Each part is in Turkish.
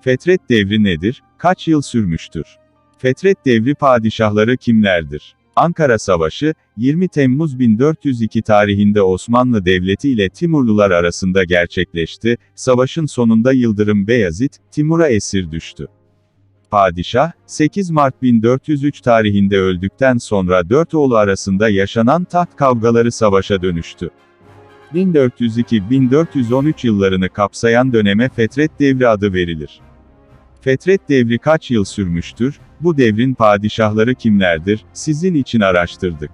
Fetret devri nedir? Kaç yıl sürmüştür? Fetret devri padişahları kimlerdir? Ankara Savaşı, 20 Temmuz 1402 tarihinde Osmanlı Devleti ile Timurlular arasında gerçekleşti. Savaşın sonunda Yıldırım Beyazıt, Timur'a esir düştü. Padişah, 8 Mart 1403 tarihinde öldükten sonra dört oğlu arasında yaşanan taht kavgaları savaşa dönüştü. 1402-1413 yıllarını kapsayan döneme Fetret Devri adı verilir. Fetret devri kaç yıl sürmüştür? Bu devrin padişahları kimlerdir? Sizin için araştırdık.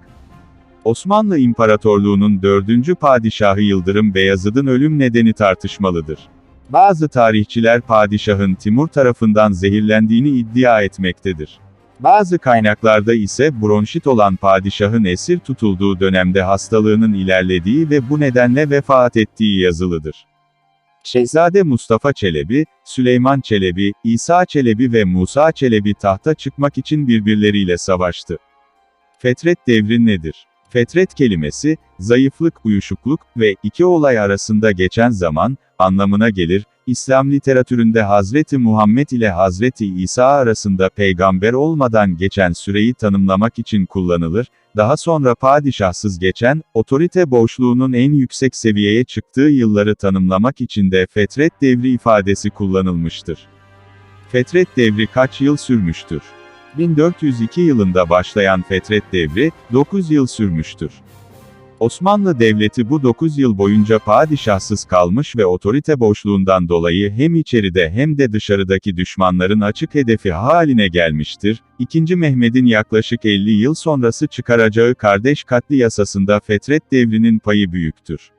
Osmanlı İmparatorluğu'nun dördüncü padişahı Yıldırım Beyazıt'ın ölüm nedeni tartışmalıdır. Bazı tarihçiler padişahın Timur tarafından zehirlendiğini iddia etmektedir. Bazı kaynaklarda ise bronşit olan padişahın esir tutulduğu dönemde hastalığının ilerlediği ve bu nedenle vefat ettiği yazılıdır. Şehzade Mustafa Çelebi, Süleyman Çelebi, İsa Çelebi ve Musa Çelebi tahta çıkmak için birbirleriyle savaştı. Fetret devri nedir? Fetret kelimesi, zayıflık, uyuşukluk ve iki olay arasında geçen zaman, anlamına gelir, İslam literatüründe Hazreti Muhammed ile Hazreti İsa arasında peygamber olmadan geçen süreyi tanımlamak için kullanılır, daha sonra padişahsız geçen, otorite boşluğunun en yüksek seviyeye çıktığı yılları tanımlamak için de fetret devri ifadesi kullanılmıştır. Fetret devri kaç yıl sürmüştür? 1402 yılında başlayan fetret devri, 9 yıl sürmüştür. Osmanlı Devleti bu 9 yıl boyunca padişahsız kalmış ve otorite boşluğundan dolayı hem içeride hem de dışarıdaki düşmanların açık hedefi haline gelmiştir. 2. Mehmet'in yaklaşık 50 yıl sonrası çıkaracağı kardeş katli yasasında fetret devrinin payı büyüktür.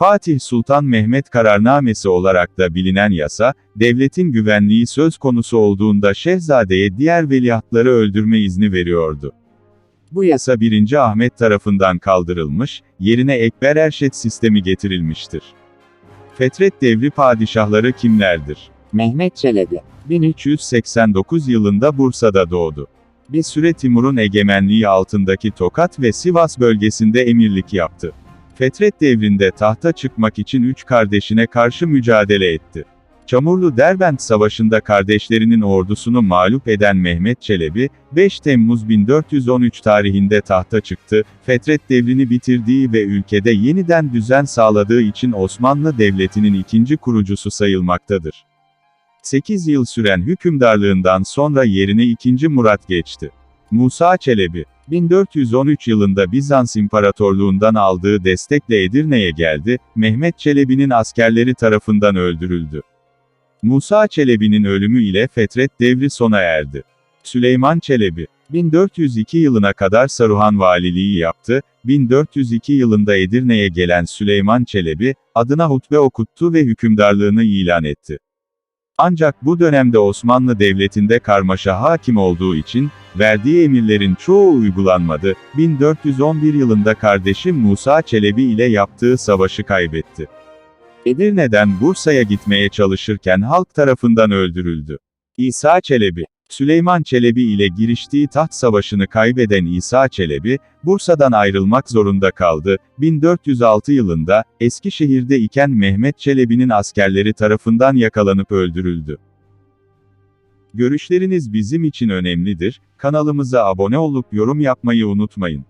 Fatih Sultan Mehmet kararnamesi olarak da bilinen yasa, devletin güvenliği söz konusu olduğunda şehzadeye diğer veliahtları öldürme izni veriyordu. Bu yasa 1. Ahmet tarafından kaldırılmış, yerine Ekber Erşet sistemi getirilmiştir. Fetret devri padişahları kimlerdir? Mehmet Çelebi, 1389 yılında Bursa'da doğdu. Bir süre Timur'un egemenliği altındaki Tokat ve Sivas bölgesinde emirlik yaptı. Fetret devrinde tahta çıkmak için üç kardeşine karşı mücadele etti. Çamurlu Derbent Savaşı'nda kardeşlerinin ordusunu mağlup eden Mehmet Çelebi, 5 Temmuz 1413 tarihinde tahta çıktı, Fetret devrini bitirdiği ve ülkede yeniden düzen sağladığı için Osmanlı Devleti'nin ikinci kurucusu sayılmaktadır. 8 yıl süren hükümdarlığından sonra yerine 2. Murat geçti. Musa Çelebi, 1413 yılında Bizans İmparatorluğundan aldığı destekle Edirne'ye geldi, Mehmet Çelebi'nin askerleri tarafından öldürüldü. Musa Çelebi'nin ölümü ile Fetret devri sona erdi. Süleyman Çelebi, 1402 yılına kadar Saruhan valiliği yaptı, 1402 yılında Edirne'ye gelen Süleyman Çelebi, adına hutbe okuttu ve hükümdarlığını ilan etti. Ancak bu dönemde Osmanlı Devleti'nde karmaşa hakim olduğu için, verdiği emirlerin çoğu uygulanmadı, 1411 yılında kardeşi Musa Çelebi ile yaptığı savaşı kaybetti. Edirne'den Bursa'ya gitmeye çalışırken halk tarafından öldürüldü. İsa Çelebi, Süleyman Çelebi ile giriştiği taht savaşını kaybeden İsa Çelebi, Bursa'dan ayrılmak zorunda kaldı. 1406 yılında, Eskişehir'de iken Mehmet Çelebi'nin askerleri tarafından yakalanıp öldürüldü. Görüşleriniz bizim için önemlidir, kanalımıza abone olup yorum yapmayı unutmayın.